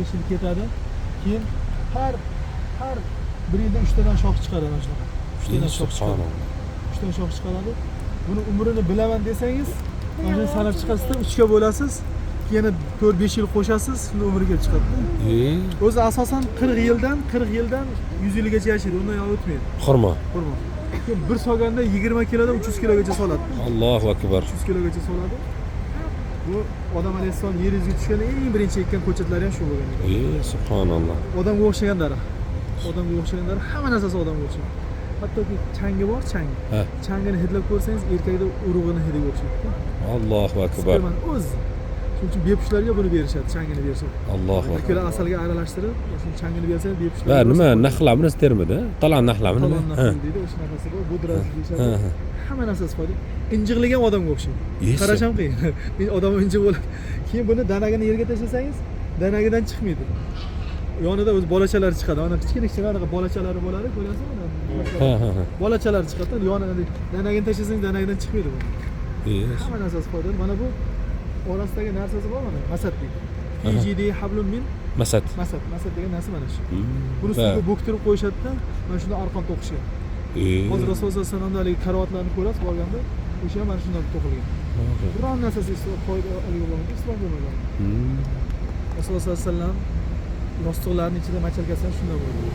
yil ketadi keyin har har bir yilda uchtadan shox chiqaradi mana shunaqa uchtadan shox chiqaradi uchtadan shox chiqaradi buni umrini bilaman desangiz mana shuni sanab chiqasizda uchga bo'lasiz yana to'rt besh yil qo'shasiz shunda umriga chiqadida o'zi asosan qirq yildan qirq yildan yuz yilgacha yashaydi undan yo'q o'tmaydi Hurma. Hurmat. Keyin bir soganda yigirma kilodan uch yuz kilogacha soladi Allahu akbar. 300 kilogacha soladi bu odam alayhissalom yer yuziga tushganda eng birinchi ekkan ko'chatlari ham shu bo'lgan ekan İyi. Subhanallah. odamga o'xshagan daraxt odamga o'xshagan daraxt hamma narsasi odamga o'xshagan hattoki changi bor changi He. changini hidlab ko'rsangiz erkakni urug'ini hidiga o'xshaydi Allahu akbar. o'zi uchun bepushtlarga buni berishadi changini berishadi kilo akbar. asalga aralashtirib changini bersangiz bepushtlar Va nima naxlamni termidi? Talan naxlamni nima? talon naql deydi o'sha nafasi bor budra Ha, deyishadi ha. hamma narsasi foyda injiqlik ham odamga o'xshaydi qarash ham qiyin odam injiq bo'ladi keyin buni danagini yerga tashlasangiz danagidan chiqmaydi yonida o'zi bolachalari chiqadi ana kichkina kichkina anaqa bolachalari bo'ladi ko'ryapsizmi Ha ha ha. bolachalari chiqadi yonida danagini tashlasangiz danagidan chiqmaydi bu. Hamma narsasi foydali mana bu orasidagi narsasi bor mana masat deydi Aha. ijidi hablum min Masat. masat masat degan narsa mana shu Hmm. buni ustiga bo'ktirib qo'yishadida mana shunda arqon to'qishgan İyi. hozir rasululloh sallallohu alayhi vasallamni haligi karavotlarni ko'rasiz borganda o'sha mana shundan to'qilgan biron narsasi foyda bo'lmagan Hmm. rasululloh sollallohu alayhi vasallam yostiqlarni ichida machalkasi ham shunday bo'lgan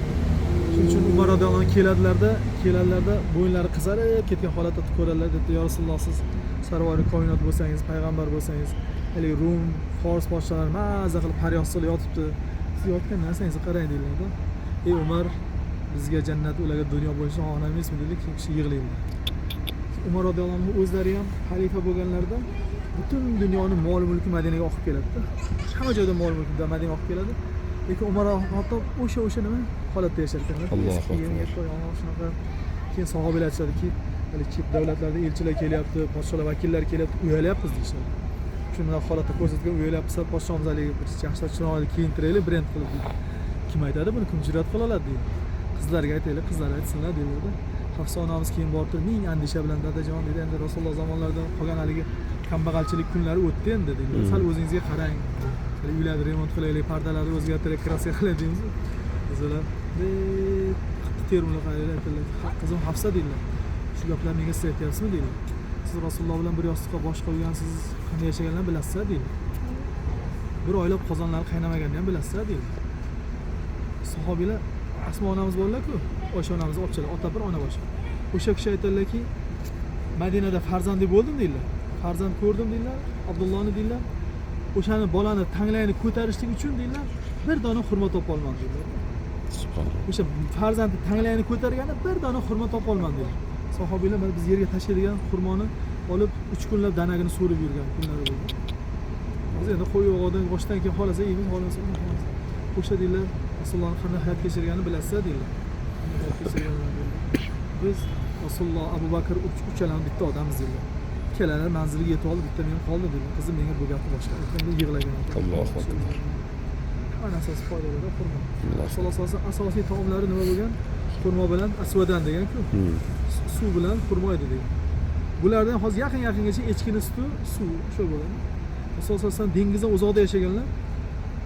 shuning uchun umar roziyallohu anhu keladilarda keladilarda bo'yinlari qizarib ketgan holatda ko'radilar dedi yo rasululloh siz sarvari koinot bo'lsangiz payg'ambar bo'lsangiz haligi rum fors podsholari maza qilib faryod yotibdi siz yotgan narsangizni qarang deydilarda ey umar bizga jannat ularga dunyo bo'lishi xohona emasmi dedi keyin kishi yig'laydi umar roziyallohu anhu o'zlari ham xalifa bo'lganlarida butun dunyoni mol mulki madinaga oqib keladida hamma joyda mol mulk madinaga oqib keladi lekin umar hattob o'sha o'sha nima holatda yashar ekanlar Allohu akbar. shunaqa keyin sahobalar aytishadiki hali chet davlatlarda elchilar kelyapti podsholar vakillari kelyapti uyalyapmiz deyishadi shunaqa holatda ko'rsatgan uyalyapmiz podshomiz haligi bir yaxshilab chiroyli kiyintiraylik brend qilib deydi kim aytadi buni kim jur'at qila oladi deydi qizlarga aytaylik qizlar aytsinlar deyiladi hafsa onamiz keyin borib turib ming andisha bilan dadajon dedi endi rasululloh zamonlarida qolgan haligi kambag'alchilik kunlari o'tdi endi Hmm. sal o'zingizga qarang uylarni remont qilaylik pardalarni o'zgartirib kraska qilay deymiz biz ular qattiq termilib qaraylar aytadilar "Ha, qizim hafsa deydilar shu nega siz aytyapsizmi deydi siz rasululloh bilan bir yostiqqa bosh qo'ygansiz qanday yashaganlarini bilasizlar deydi bir oylab qozonlari qaynamaganini ham bilasizlar deydi sahobiylar asmo onamiz borlarku oysha onamizni opchalar ota bir ona boshqa o'sha kishi aytadilarki madinada farzandli bo'ldim deydilar farzand ko'rdim deydilar abdullohni deydilar o'shani bolani tanglayini ko'tarishlik uchun deydilar bir dona xurmo topolmadim deydilar o'sha farzandi tanglayini ko'targani bir dona xurmo topolmadim deydi sahobiylar mana biz yerga tashlaydigan xurmoni olib uch kunlab danagini so'rib yurgan kunlari bo'ldi biz endi qo'y yog'oqdan boshdan keyin xohlasa yeymiz xohlasa yo'qmiz. o'sha deydilar rasulullohni qanday hayot kechirganini bilasizlar deydilar biz rasululloh abu bakr uch- uchalamiz bitta odamiz deydilar ikkalalar manziliga yetib oldi bitta men qoldi deydilar qizim menga bu gapni boshqa aytganda yig'lagan. Allohu akbar. Narsasi foydali xurmo vasallam asosiy taomlari nima bo'lgan xurmo bilan asvadan deganku suv bilan xurmo edi degan bulardan hozir yaqin yaqingacha echkini suti suv shu bo'ladi vasallam dengizdan uzoqda yashaganlar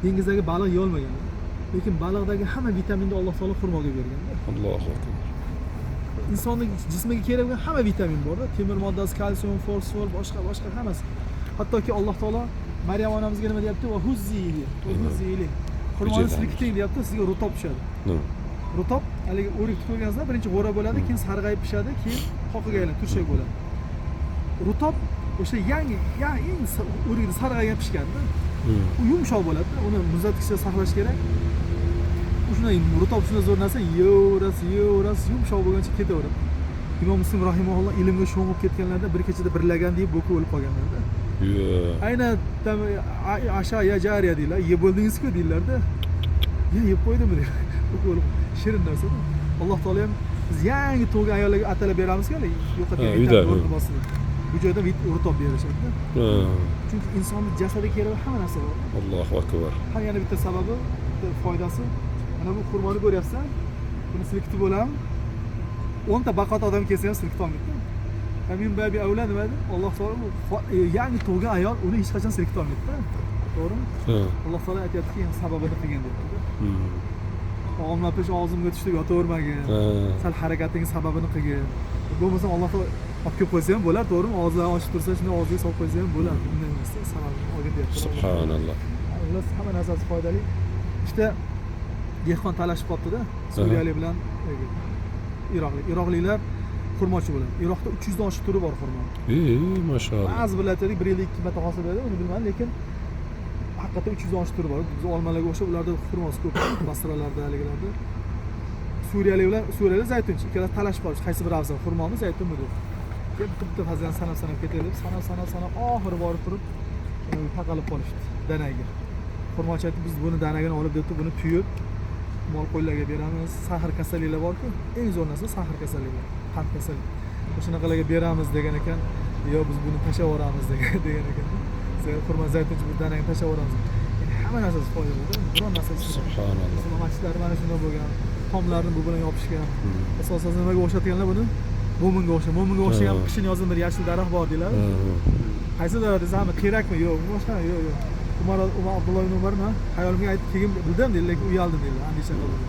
dengizdagi baliq yeyolmaganlar lekin baliqdagi hamma vitaminni alloh taolo xurmoga bergan Allohu akbar. insonni jismiga kerak bo'lgan hamma vitamin borda temir moddasi kalsium fosfor boshqa boshqa hammasi hattoki alloh taolo maryam onamizga nima deyapti xurmoni Hujjatlar. silkiting deyapti sizga rutob tushadi Nima? rutob haligi o'rik qo'yganingizda birinchi g'o'ra bo'ladi keyin sarg'ayib pishadi keyin qoqiga aylanib turshak bo'ladi rutob o'sha yangi yangi sa- o'rikni sarg'aygan pishganda u yumshoq bo'ladi uni muzlatgichda saqlash kerak shunday rutob shunday zo'r narsa yeyverasiz yeyverasiz yumshoq bo'lguncha ketaveradi imom muslim rahimaulloh ilmga sho'ng'ib ketganlarda bir kechada birlagan deyib bo'kib o'lib qolganlarda Yo. aynan tam- a- asha ya jariya deydilar yeb bo'ldingizku deydilarda ya yeb qo'ydimmi deydi Bo'kib o'lib- shirin narsada alloh taolo ham biz yangi tug'ilgan ayollarga atalab ha. bosini. bu joyda rutob berishadida Ha. chunki insonni jasadiga kerak hamma narsa bor Allohu akbar. ha yana bitta sababi bitta foydasi mana bu xurmoni ko'ryapsan buni silkitib bo'laman o'nta baqat odam kelsa ham silkita olmaydi min babi avla nima edi alloh taolo bu fo- e, yangi tug'ilgan ayol uni hech qachon silkita olmaydida to'g'rimi alloh taolo aytyaptiki sababini qilgin Hmm. omma pesh og'zimga tushib yotavermagin sal harakatingni sababini qilgin bo'lmasam alloh taolo olib kelib qo'ysa ham bo'lar to'g'rimi og'izlarini ochib tursa shunday og'ziga solib qo'ysa ham bo'lar. Unday emasda sababini olgin deyapti Subhanallah. xullas hamma narsasi foydali ikkita dehqon talashib qolibdida suriyalik bilan iroqlik iroqliklar xurmochi bo'ladi iroqda uch yuzdan oshiq turi bor xurmo. Ey, maşallah. ba'zi aytadiki bir yilda ikki marta hosil beradi uni bilmadim lekin haqiqatda uch yuzdan oshiq turi bor. Biz olmalarga o'xshab ularda xurmosi ko'p basralarda haligilarda suriyalik bilan suriyalik zaytunchi. İkkalasi talashib qolishdi qaysi biri afzal xurmomi zaytunmi deb keyin bitta farzand sanab sanab deb sanab sanab sanab oxiri borib turib taqalib qolishdi danaga. Xurmochi aytdi biz buni danagini olib debdi buni tuyib mol qo'ylarga beramiz. Sahr kasalliklar borku eng zo'r narsa sahr kasalliklar beramiz degan ekan yo biz buni tashlab yuboramiz degan degan ekan Sen xurmo zaytunchi bu danani tashlab yuboramiz yani hamma narsasi foydalida biron narsa ishlamaydi Subhanallah. Masalan, masjidlar mana shunday bo'lgan tomlarni bu bilan yopishgan asosan nimaga o'xshatganlar buni mo'minga o'xshagan mo'minga o'xshagan Ha. qishin yozin bir yashil daraxt bor deyiladi qaysi daraxt desam kerakmi yo'q boshqa yo'q yo'q umar umar abdulloh ibn umar man hayolimga aytib keyin bildim deydi lekin uyaldim deydi andisha qildim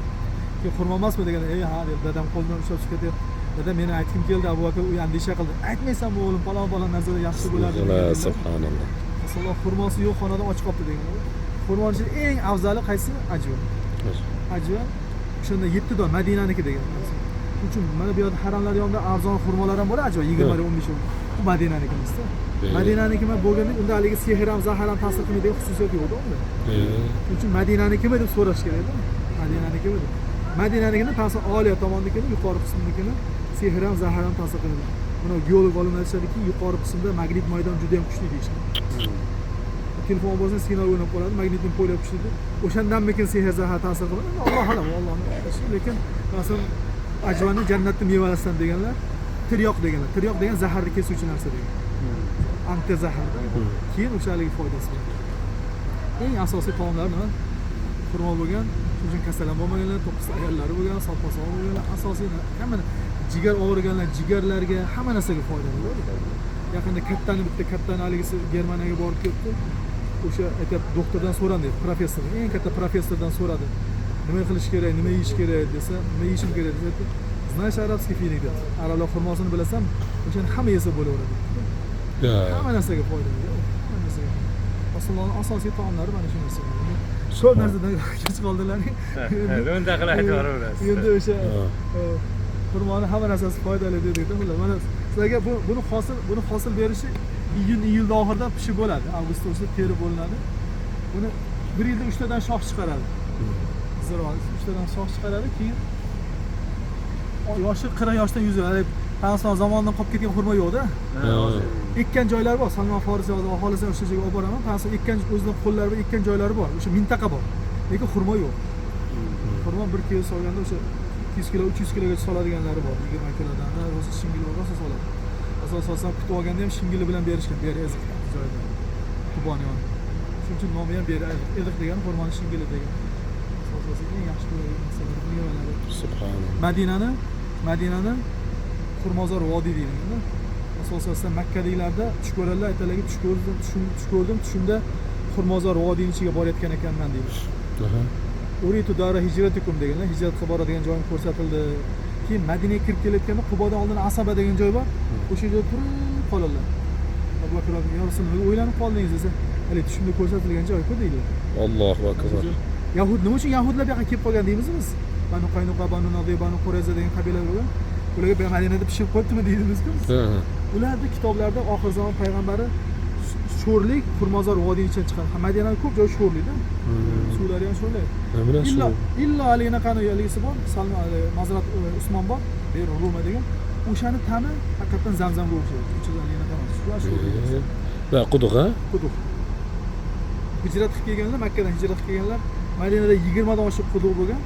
keyin xurmo emasmi deganda ey ha dedi dadam qo'limdan ushlab chiqib ketib dada meni aytgim keldi abu bakr uy andisha qildi aytmaysanmi o'g'lim falon falon narsada yaxshi deganlar. Subhanallah. masalan xurmosi yo'q xonada ochib qolibdi deganlar xurmoni ichida eng afzali qaysi ajva ajva o'shanda yetti don madinaniki degan shuning uchun mana bu yerda haramlar yonida arzon xurmolar ham bo'ladi ajva yigirma o'n besh bu madinaniki emasda Ee. madinaniki bo'lganda unda haligi sehr ham zahar ham ta'sir qilmaydigan xususiyat yo'qda unda shuning uchun madinanikimi deb so'rash kerakda madinanikimi deb madinanikini pastda oliya tomonnikini yuqori qismnikini sehr ham zahar ham ta'sir qiladi buni geolog olimlar aytishadiki yuqori qismda magnit maydon juda yam kuchli deyishadi telefon bo'lsa signal o'ynab qoladi magnitni polya kuchli o'shandanmikin sehr zahar ta'sir qiladi alloh alam allohni ishi. lekin masalan ajvani jannatni mevalasidan deganlar tiryoq deganlar tiryoq degan zaharni kesuvchi narsa degan anti zaharda keyin o'sha haligi foydasi bor eng asosiy taomlar nima xurmo bo'lgan shuning uchun kasal ham bo'lmaganlar to'qqizta ayollari bo'lgan soppa sog' bo'lganlar asosiy na- hamma jigar og'riganlar jigarlarga hamma narsaga foydali yaqinda kattani bitta kattani haligisi germaniyaga borib kelibdi o'sha aytyapti doktordan so'radi professor eng katta professordan so'radi nima qilish kerak nima yeyish kerak desa nima yeyishim kerak desa aytdi, знаешь арабский финик dedi arablar xurmosini bilasan o'shani hamma yesa bo'laveradi Ya. hamma narsaga foydali hamma narsaga rasulullohni asosiy taomlari mana shu narsa ko'p narsadan kech qoldilar Lo'nda qilib aytib yuboraverasiz. endi o'sha Ha. e, xurmoni hamma narsasi foydali dedikda xullas mana sizlarga bu buni hosil buni hosil berishi iyun iyulni oxirida pishib bo'ladi avgust o'sida terib bo'linadi buni bir yilda uchtadan shox chiqaradi ziro uchtadan shox chiqaradi keyin yoshi qirq yoshdan yuz Afg'oniston zamonidan qolib ketgan xurmo yo'qda ekkan joylari bor salmon farisiy hozir xohlasam o'sha joyga olib boraman Afg'oniston ekkan o'zini qo'llari bilan ekkan joylari bor o'sha mintaqa bor lekin xurmo yo'q xurmo bir kilo solganda o'sha ikki yuz kilo uch yuz kilogacha soladiganlari bor yigirma kilodan o'zi shingili rosa soladi asosan kutib olganda ham shingili bilan berishgan beri eziq joyida quboni yon shuning uchun nomi ham beri eziq eziq degani xurmoni shingili degan asosan eng yaxshi mevalari Subhanallah. madinani madinani xurmozor vodiy deyilganda asosan makkadagilarda tush ko'radilar aytadilarki tush ko'rdim tush ko'rdim tushimda xurmozor vodiyni ichiga borayotgan ekanman deydi uritu dara hijratikum deganlar hijrat qilib boradigan joyim ko'rsatildi keyin madinaga kirib kelayotganda qubodan oldin asaba degan joy bor o'sha joyda turib qoladilar abu bakr ya rasululloh o'ylanib qoldingiz desa haligi tushimda ko'rsatilgan joy-ku deydilar Allahu akbar. yahud nima uchun yahudlar bu yoqqa kelib qolgan deymiz biz banu qaynuqa banu nadiy banu qurayza degan qabilalar bo'lgan ularga madinada pishib qo'yibdimi Ha. ularni kitoblarda oxir zamon payg'ambari sh- sho'rlik xurmozor vodiyni ichidan chiqqan Ha, madinani ko'p joyi sho'rlikda suvlari ham sho'rlik illo illo haligi anaqani haligisi bor mazrat usmon bor ruma degan o'shani ta'mi haqiqatdan zamzamga o'xshaydi Va quduq ha? quduq hijrat qilib kelganlar makkadan hijrat qilib kelganlar madinada yigirmadan oshiq quduq bo'lgan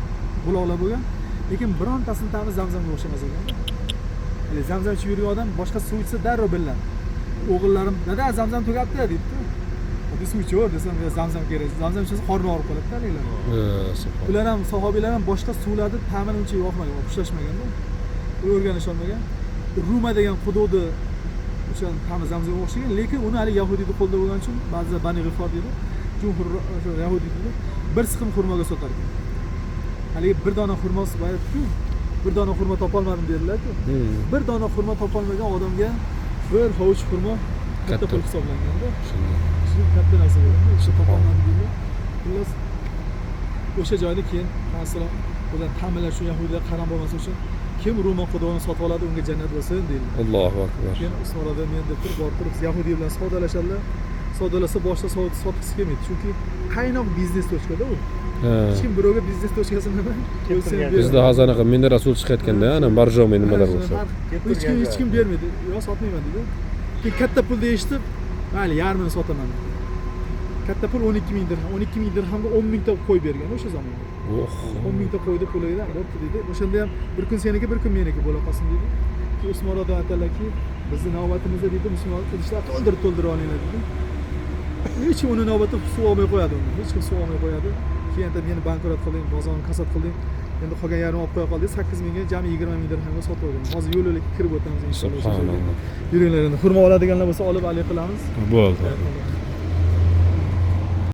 buloqlar bo'lgan lekin birontasini ta'mi zamzamga o'xshamas ekan. Hali zamzam ichib yurgan odam boshqa suv ichsa darrov bilinadi o'g'illarim dada zamzam tugabdi deydida "Hadi suv ichaver desam "Yo, zamzam kerak. Zamzam ichsa qorni og'rib qoladi haligilar Ha, subhanallah. ular ham sahobiylar ham boshqa suvlarni ta'mini uncha yoqmagan xushlashmaganda o'rganisholmagan ruma degan quduqni o'sha ta'mi zamzamga o'xshagan lekin uni hali yahudiyni qo'lida bo'lgani uchun ba'zilar bani g'ifor deydi jumhur o'sha yahudiy deydi. Bir siqim xurmoga sotar ekan haligi bir xurmosi bor edi-ku bir dona xurmo topolmadim dedilar-ku Hmm. bir dona xurmo topolmagan odamga bir hovuch xurmo katta pul hisoblanganda Shunday. shu katta narsa bo'ladi o'sha topolmadi deydilar xullas o'sha joyda keyin masalan ular ta'minlash uchun yahudiylar qaram bo'lmasi uchun kim ro'mon xudoni sotib oladi unga jannat bo'lsin deydi Allohu akbar. keyin usmon aka men deb turib borib turib yahudiy bilan savdolashadilar savdolasa boshida sot- sotgisi kelmaydi chunki qaynoq biznes tochkada u Ha. hech kim birovga biznes tochkasi nima O'zi sen ber- Bizda hozir anaqa menda rasul chiqayotganda ana barjomi nimalar bo'lsa. Hech kim hech kim bermaydi yo sotmayman deydi keyin katta pul deyishdi mayli yarmini sotaman katta pul o'n ikki ming dirham. o'n ikki ming dirhamga o'n mingta qo'y bergan o'sha zamonda Oh. o'n mingta qo'yni puliga bo'pti deydi o'shanda ham bir kun seniki bir kun meniki bo'la qolsin deydi Keyin usmon aka aytadilarki bizni navbatimizda deydi musulmon qilishlar to'ldirib to'ldirib olinglar deydi hech kim uni navbatda suv olmay qo'yadi uni hech kim suv olmay qo'yadi keyin meni bankrot qilding bozorni kasod qilding endi qolgan yarmini olib qo'ya qol deydi sakkiz mingga jami yigirma ming dirhamga sotib qo'ygan hozir yo'l yo'lakka kirib o'tamiz inshaalloh yuringlar endi xurmo oladiganlar bo'lsa olib haligi qilamiz Bo'ldi.